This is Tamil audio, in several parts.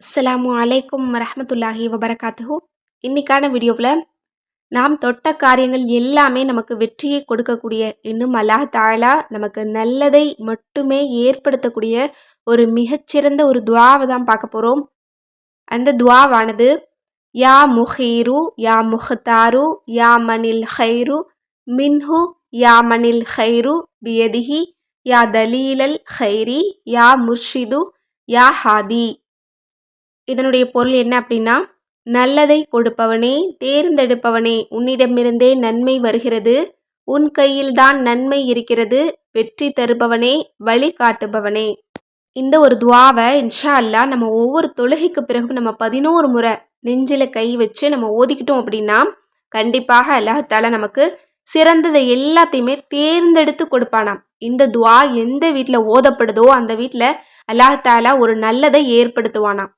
அஸ்லாம் அலைக்கும் ரஹமத்துல்லாஹி வபரகாத்துஹு. இன்னைக்கான வீடியோவில் நாம் தொட்ட காரியங்கள் எல்லாமே நமக்கு வெற்றியை கொடுக்கக்கூடிய இன்னும் அல்லாஹ் தாலா நமக்கு நல்லதை மட்டுமே ஏற்படுத்தக்கூடிய ஒரு மிகச்சிறந்த ஒரு துவாவை தான் பார்க்க போகிறோம் அந்த துவாவானது யா முஹீரு யா முஹ்தாரு யா மனில் ஹைரு மின்ஹு யா மனில் ஹைரு பியதிஹி யா தலீலல் ஹைரி யா முர்ஷிது யா ஹாதி. இதனுடைய பொருள் என்ன அப்படின்னா நல்லதை கொடுப்பவனே தேர்ந்தெடுப்பவனே உன்னிடமிருந்தே நன்மை வருகிறது. உன் கையில்தான் நன்மை இருக்கிறது. வெற்றி தருபவனே வழி காட்டுபவனே. இந்த ஒரு துவாவை இன்ஷா அல்லா நம்ம ஒவ்வொரு தொழுகைக்கு பிறகும் நம்ம பதினோரு முறை நெஞ்சில் கை வச்சு நம்ம ஓதிக்கிட்டோம் அப்படின்னா கண்டிப்பாக அல்லாஹால நமக்கு சிறந்ததை எல்லாத்தையுமே தேர்ந்தெடுத்து கொடுப்பானாம். இந்த துவா எந்த வீட்டில் ஓதப்படுதோ அந்த வீட்டில் அல்லாஹாலா ஒரு நல்லதை ஏற்படுத்துவானாம்.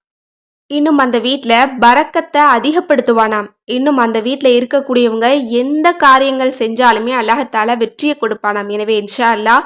இன்னும் அந்த வீட்டில் பறக்கத்தை அதிகப்படுத்துவானாம். இன்னும் அந்த வீட்டில் இருக்கக்கூடியவங்க எந்த காரியங்கள் செஞ்சாலுமே அல்லாஹத்தால வெற்றியை கொடுப்பானாம். எனவே இன்ஷா அல்லா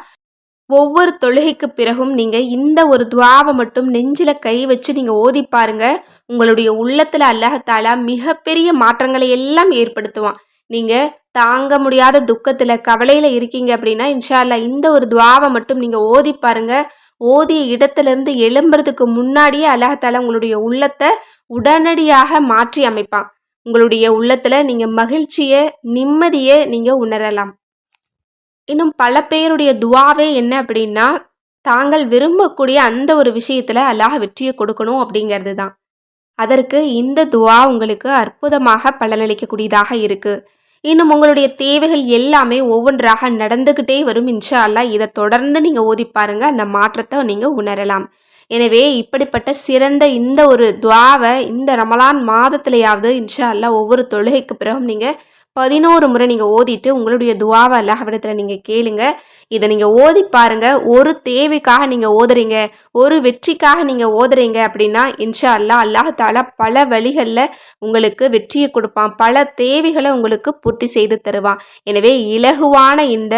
ஒவ்வொரு தொழுகைக்கு பிறகும் நீங்கள் இந்த ஒரு துவாவை மட்டும் நெஞ்சில் கை வச்சு நீங்கள் ஓதி பாருங்க. உங்களுடைய உள்ளத்தில் அல்லாஹத்தாலா மிகப்பெரிய மாற்றங்களை எல்லாம் ஏற்படுத்துவான். நீங்கள் தாங்க முடியாத துக்கத்தில் கவலையில் இருக்கீங்க அப்படின்னா இன்ஷா அல்லா இந்த ஒரு துவாவை மட்டும் நீங்கள் ஓதி பாருங்கள் ஓதிய இடத்துலேருந்து எழும்புறதுக்கு முன்னாடியே அல்லாஹால உங்களுடைய உள்ளத்தை உடனடியாக மாற்றி அமைப்பான். உங்களுடைய உள்ளத்தில் நீங்கள் மகிழ்ச்சியை நிம்மதியை நீங்கள் உணரலாம். இன்னும் பல பேருடைய துவாவே என்ன அப்படின்னா தாங்கள் விரும்பக்கூடிய அந்த ஒரு விஷயத்தில் அல்லாஹ் வெற்றியை கொடுக்கணும் அப்படிங்கிறது தான். அதற்கு இந்த துவா உங்களுக்கு அற்புதமாக பலனளிக்கக்கூடியதாக இருக்குது இன்னும் உங்களுடைய தேவைகள் எல்லாமே ஒவ்வொன்றாக நடந்துக்கிட்டே வரும் இன்ஷா அல்லா இதை தொடர்ந்து நீங்கள் ஓதி பாருங்க அந்த மாற்றத்தை நீங்கள் உணரலாம். எனவே இப்படிப்பட்ட சிறந்த இந்த ஒரு துவாவை இந்த ரமலான் மாதத்துலையாவது இன்ஷா அல்லா ஒவ்வொரு தொழுகைக்கு பிறகும் நீங்கள் பதினோரு முறை நீங்கள் ஓதிட்டு உங்களுடைய துவாவை அல்லாஹ்விடத்தில் நீங்கள் கேளுங்க. இதை நீங்கள் ஓதி பாருங்க. ஒரு தேவைக்காக நீங்கள் ஓதுறீங்க. ஒரு வெற்றிக்காக நீங்கள் ஓதுறீங்க அப்படின்னா இன்ஷா அல்லா அல்லாஹால பல வழிகளில் உங்களுக்கு வெற்றியை கொடுப்பான். பல தேவைகளை உங்களுக்கு பூர்த்தி செய்து தருவான். எனவே இலகுவான இந்த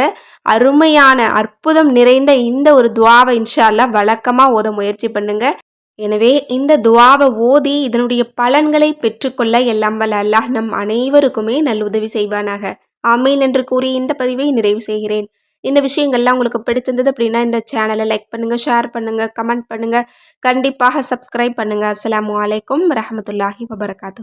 அருமையான அற்புதம் நிறைந்த இந்த ஒரு துவாவை இன்ஷா அல்லா வழக்கமாக ஓத முயற்சி பண்ணுங்கள் எனவே இந்த துவாவை ஓதி இதனுடைய பலன்களை பெற்றுக்கொள்ள எல்லாம் வல்ல அல்லாஹ் நம் அனைவருக்குமே நல்லுதவி செய்வானாக. ஆமீன் என்று கூறி இந்த பதிவை நிறைவு செய்கிறேன். இந்த விஷயங்கள்லாம் உங்களுக்கு பிடிச்சிருந்தது அப்படின்னா இந்த சேனலை லைக் பண்ணுங்கள் ஷேர் பண்ணுங்கள் கமெண்ட் பண்ணுங்கள் கண்டிப்பாக சப்ஸ்கிரைப் பண்ணுங்கள் அஸ்லாம் வலைக்கம் ரஹமத்துல்லாஹி வபரகாத்து